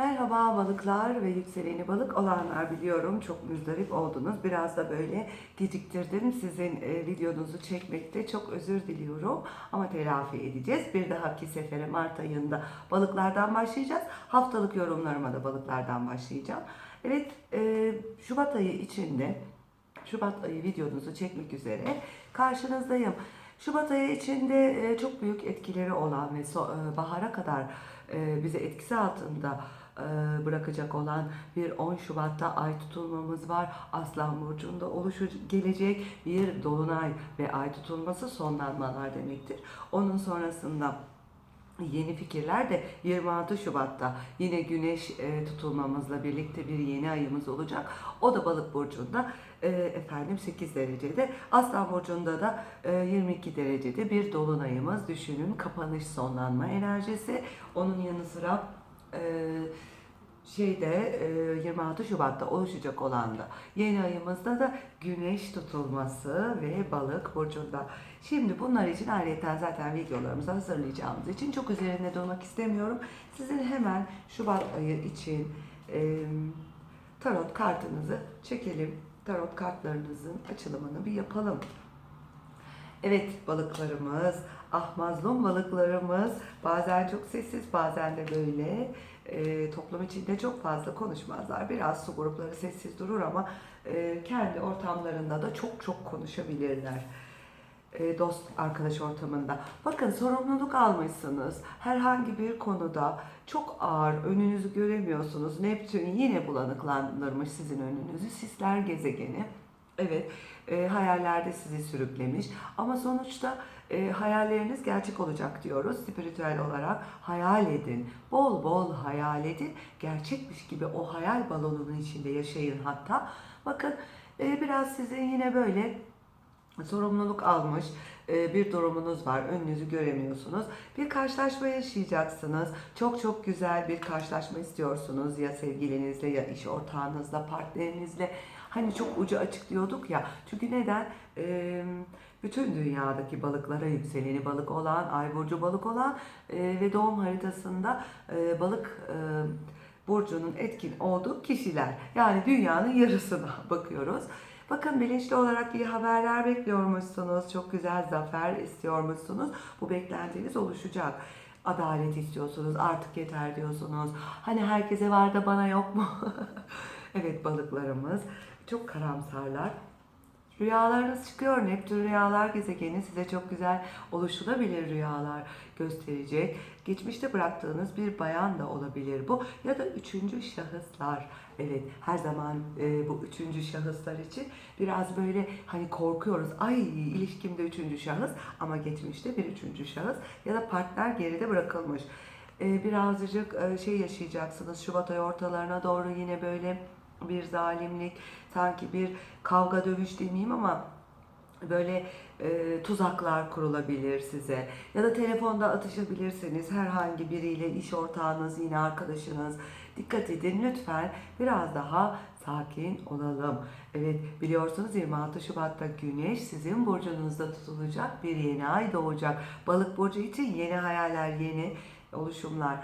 Merhaba balıklar ve yükseleni balık olanlar biliyorum çok müzdarip oldunuz. Biraz da böyle geciktirdim sizin e, videonuzu çekmekte çok özür diliyorum ama telafi edeceğiz. Bir dahaki sefere Mart ayında balıklardan başlayacağız. Haftalık yorumlarıma da balıklardan başlayacağım. Evet e, Şubat ayı içinde Şubat ayı videonuzu çekmek üzere karşınızdayım. Şubat ayı içinde e, çok büyük etkileri olan ve e, bahara kadar e, bize etkisi altında bırakacak olan bir 10 Şubat'ta ay tutulmamız var. Aslan Burcu'nda oluşu gelecek bir dolunay ve ay tutulması sonlanmalar demektir. Onun sonrasında Yeni fikirler de 26 Şubat'ta yine güneş e, tutulmamızla birlikte bir yeni ayımız olacak. O da balık burcunda e, efendim 8 derecede. Aslan burcunda da e, 22 derecede bir dolunayımız. Düşünün kapanış sonlanma enerjisi. Onun yanı sıra e, şeyde e, 26 Şubat'ta oluşacak olan da yeni ayımızda da güneş tutulması ve balık burcunda. Şimdi bunlar için ayrıca zaten videolarımızı hazırlayacağımız için çok üzerinde durmak istemiyorum. Sizin hemen Şubat ayı için e, tarot kartınızı çekelim. Tarot kartlarınızın açılımını bir yapalım. Evet balıklarımız, ahmazlum balıklarımız bazen çok sessiz bazen de böyle e, toplum içinde çok fazla konuşmazlar. Biraz su grupları sessiz durur ama e, kendi ortamlarında da çok çok konuşabilirler. E, dost arkadaş ortamında. Bakın sorumluluk almışsınız. Herhangi bir konuda çok ağır önünüzü göremiyorsunuz. Neptün yine bulanıklandırmış sizin önünüzü. Sisler gezegeni. Evet, e, hayallerde sizi sürüklemiş. Ama sonuçta e, hayalleriniz gerçek olacak diyoruz. Spiritüel olarak hayal edin. Bol bol hayal edin. Gerçekmiş gibi o hayal balonunun içinde yaşayın hatta. Bakın e, biraz sizin yine böyle sorumluluk almış e, bir durumunuz var. Önünüzü göremiyorsunuz. Bir karşılaşma yaşayacaksınız. Çok çok güzel bir karşılaşma istiyorsunuz ya sevgilinizle ya iş ortağınızla, partnerinizle. Hani çok ucu açık diyorduk ya. Çünkü neden? Bütün dünyadaki balıklara yükseleni balık olan, ay burcu balık olan ve doğum haritasında balık e, burcunun etkin olduğu kişiler. Yani dünyanın yarısına bakıyoruz. Bakın bilinçli olarak iyi haberler bekliyormuşsunuz. Çok güzel zafer istiyormuşsunuz. Bu beklentiniz oluşacak. Adalet istiyorsunuz. Artık yeter diyorsunuz. Hani herkese var da bana yok mu? evet balıklarımız çok karamsarlar. Rüyalarınız çıkıyor. Neptün rüyalar gezegeni size çok güzel oluşulabilir rüyalar gösterecek. Geçmişte bıraktığınız bir bayan da olabilir bu. Ya da üçüncü şahıslar. Evet her zaman e, bu üçüncü şahıslar için biraz böyle hani korkuyoruz. Ay ilişkimde üçüncü şahıs ama geçmişte bir üçüncü şahıs ya da partner geride bırakılmış. E, birazcık e, şey yaşayacaksınız Şubat ayı ortalarına doğru yine böyle bir zalimlik, sanki bir kavga dövüş demeyeyim ama böyle e, tuzaklar kurulabilir size ya da telefonda atışabilirsiniz herhangi biriyle iş ortağınız yine arkadaşınız dikkat edin lütfen biraz daha sakin olalım. Evet biliyorsunuz 26 Şubat'ta Güneş sizin burcunuzda tutulacak bir yeni ay doğacak. Balık burcu için yeni hayaller, yeni oluşumlar.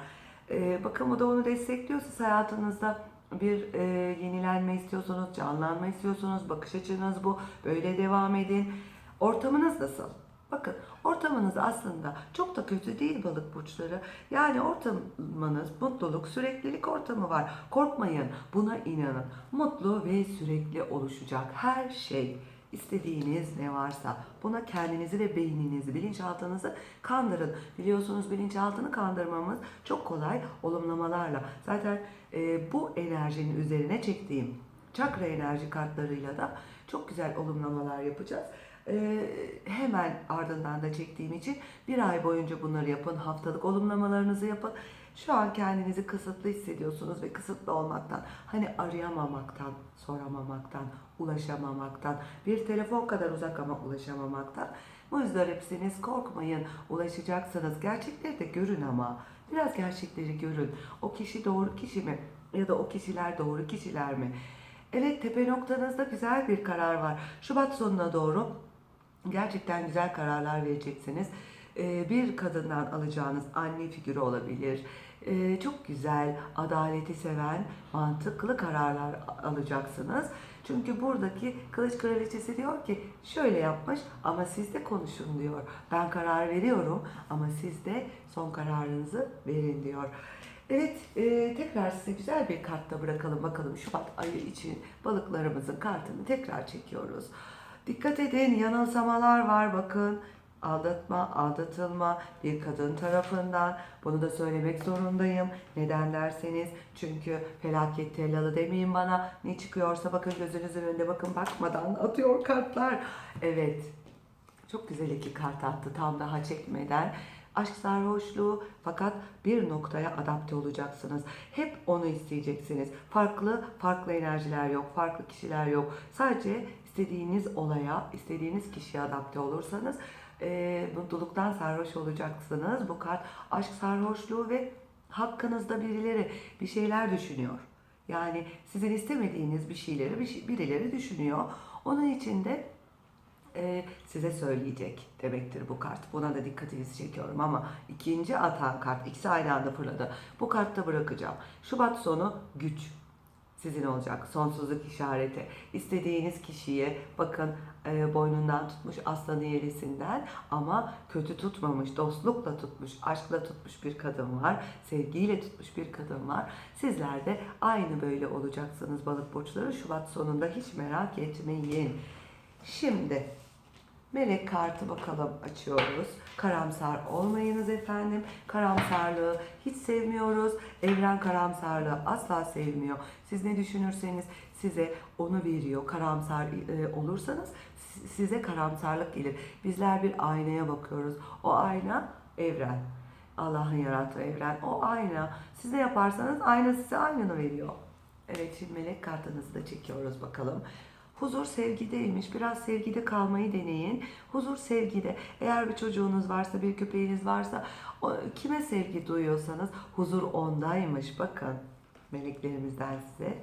E, bakın bu da onu destekliyor. Siz hayatınızda bir e, yenilenme istiyorsunuz, canlanma istiyorsunuz, bakış açınız bu, böyle devam edin. Ortamınız nasıl? Bakın ortamınız aslında çok da kötü değil balık burçları. Yani ortamınız mutluluk, süreklilik ortamı var. Korkmayın, buna inanın. Mutlu ve sürekli oluşacak her şey. İstediğiniz ne varsa buna kendinizi ve beyninizi, bilinçaltınızı kandırın. Biliyorsunuz bilinçaltını kandırmamız çok kolay olumlamalarla. Zaten e, bu enerjinin üzerine çektiğim çakra enerji kartlarıyla da çok güzel olumlamalar yapacağız. E, hemen ardından da çektiğim için bir ay boyunca bunları yapın. Haftalık olumlamalarınızı yapın. Şu an kendinizi kısıtlı hissediyorsunuz ve kısıtlı olmaktan, hani arayamamaktan, soramamaktan, ulaşamamaktan, bir telefon kadar uzak ama ulaşamamaktan muzdaripsiniz. Korkmayın, ulaşacaksınız. Gerçekleri de görün ama. Biraz gerçekleri görün. O kişi doğru kişi mi? Ya da o kişiler doğru kişiler mi? Evet tepe noktanızda güzel bir karar var. Şubat sonuna doğru gerçekten güzel kararlar vereceksiniz. Ee, bir kadından alacağınız anne figürü olabilir. Ee, çok güzel, adaleti seven, mantıklı kararlar alacaksınız. Çünkü buradaki kılıç kraliçesi diyor ki şöyle yapmış ama siz de konuşun diyor. Ben karar veriyorum ama siz de son kararınızı verin diyor. Evet, e, tekrar size güzel bir kartta bırakalım bakalım Şubat ayı için balıklarımızın kartını tekrar çekiyoruz. Dikkat edin, yanılsamalar var bakın. Aldatma, aldatılma bir kadın tarafından. Bunu da söylemek zorundayım. Neden derseniz çünkü felaket tellalı demeyin bana. Ne çıkıyorsa bakın gözünüzün önünde bakın bakmadan atıyor kartlar. Evet, çok güzel iki kart attı tam daha çekmeden. Aşk sarhoşluğu fakat bir noktaya adapte olacaksınız. Hep onu isteyeceksiniz. Farklı farklı enerjiler yok, farklı kişiler yok. Sadece istediğiniz olaya, istediğiniz kişiye adapte olursanız e, mutluluktan sarhoş olacaksınız. Bu kart aşk sarhoşluğu ve hakkınızda birileri bir şeyler düşünüyor. Yani sizin istemediğiniz bir şeyleri bir şey- birileri düşünüyor. Onun için de e, size söyleyecek demektir bu kart. Buna da dikkatinizi çekiyorum ama ikinci atan kart ikisi aynı anda fırladı. Bu kartta bırakacağım. Şubat sonu güç sizin olacak. Sonsuzluk işareti. İstediğiniz kişiye bakın e, boynundan tutmuş aslanı yerisinden ama kötü tutmamış, dostlukla tutmuş, aşkla tutmuş bir kadın var. Sevgiyle tutmuş bir kadın var. Sizler de aynı böyle olacaksınız balık burçları. Şubat sonunda hiç merak etmeyin. Şimdi melek kartı bakalım açıyoruz. Karamsar olmayınız efendim. Karamsarlığı hiç sevmiyoruz. Evren karamsarlığı asla sevmiyor. Siz ne düşünürseniz size onu veriyor. Karamsar e, olursanız si- size karamsarlık gelir. Bizler bir aynaya bakıyoruz. O ayna evren. Allah'ın yarattığı evren. O ayna. Siz ne yaparsanız ayna size aynını veriyor. Evet şimdi melek kartınızı da çekiyoruz bakalım. Huzur sevgideymiş. Biraz sevgide kalmayı deneyin. Huzur sevgide. Eğer bir çocuğunuz varsa, bir köpeğiniz varsa kime sevgi duyuyorsanız huzur ondaymış. Bakın meleklerimizden size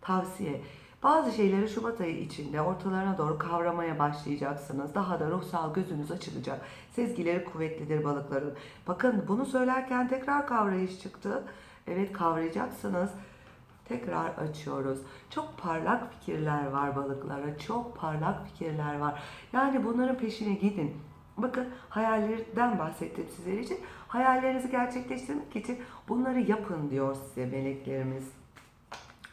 tavsiye. Bazı şeyleri Şubat ayı içinde ortalarına doğru kavramaya başlayacaksınız. Daha da ruhsal gözünüz açılacak. Sezgileri kuvvetlidir balıkların. Bakın bunu söylerken tekrar kavrayış çıktı. Evet kavrayacaksınız. Tekrar açıyoruz. Çok parlak fikirler var balıklara. Çok parlak fikirler var. Yani bunların peşine gidin. Bakın hayallerden bahsettim sizler için. Hayallerinizi gerçekleştirmek için bunları yapın diyor size meleklerimiz.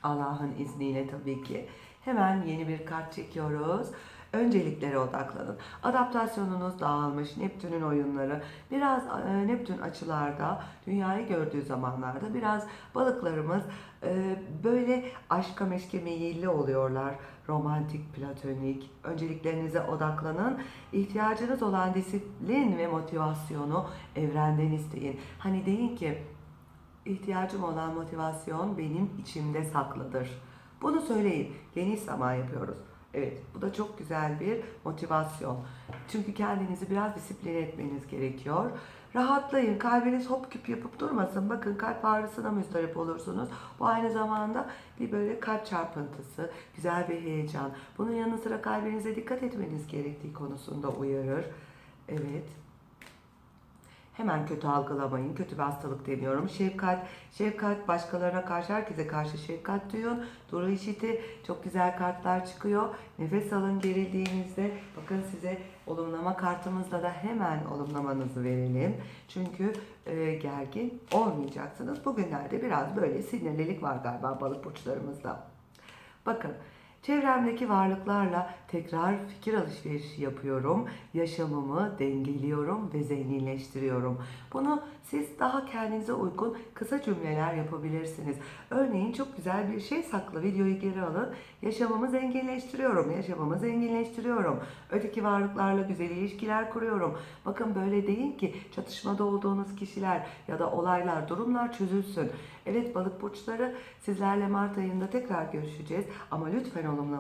Allah'ın izniyle tabii ki. Hemen yeni bir kart çekiyoruz. Önceliklere odaklanın. Adaptasyonunuz dağılmış, Neptün'ün oyunları, biraz e, Neptün açılarda, dünyayı gördüğü zamanlarda biraz balıklarımız e, böyle aşka meşke meyilli oluyorlar. Romantik, platonik. Önceliklerinize odaklanın. İhtiyacınız olan disiplin ve motivasyonu evrenden isteyin. Hani deyin ki İhtiyacım olan motivasyon benim içimde saklıdır. Bunu söyleyin. Geniş zaman yapıyoruz. Evet, bu da çok güzel bir motivasyon. Çünkü kendinizi biraz disipline etmeniz gerekiyor. Rahatlayın, kalbiniz hop küp yapıp durmasın. Bakın kalp ağrısına müzdarip olursunuz. Bu aynı zamanda bir böyle kalp çarpıntısı, güzel bir heyecan. Bunun yanı sıra kalbinize dikkat etmeniz gerektiği konusunda uyarır. Evet. Hemen kötü algılamayın. Kötü bir hastalık demiyorum. Şefkat, şefkat başkalarına karşı herkese karşı şefkat duyun. Duru işiti çok güzel kartlar çıkıyor. Nefes alın gerildiğinizde. Bakın size olumlama kartımızla da hemen olumlamanızı verelim. Çünkü e, gergin olmayacaksınız. Bugünlerde biraz böyle sinirlilik var galiba balık burçlarımızda. Bakın çevremdeki varlıklarla tekrar fikir alışverişi yapıyorum. Yaşamımı dengeliyorum ve zenginleştiriyorum. Bunu siz daha kendinize uygun kısa cümleler yapabilirsiniz. Örneğin çok güzel bir şey saklı. Videoyu geri alın. Yaşamımı zenginleştiriyorum. Yaşamımı zenginleştiriyorum. Öteki varlıklarla güzel ilişkiler kuruyorum. Bakın böyle deyin ki çatışmada olduğunuz kişiler ya da olaylar, durumlar çözülsün. Evet balık burçları sizlerle Mart ayında tekrar görüşeceğiz. Ama lütfen olumlama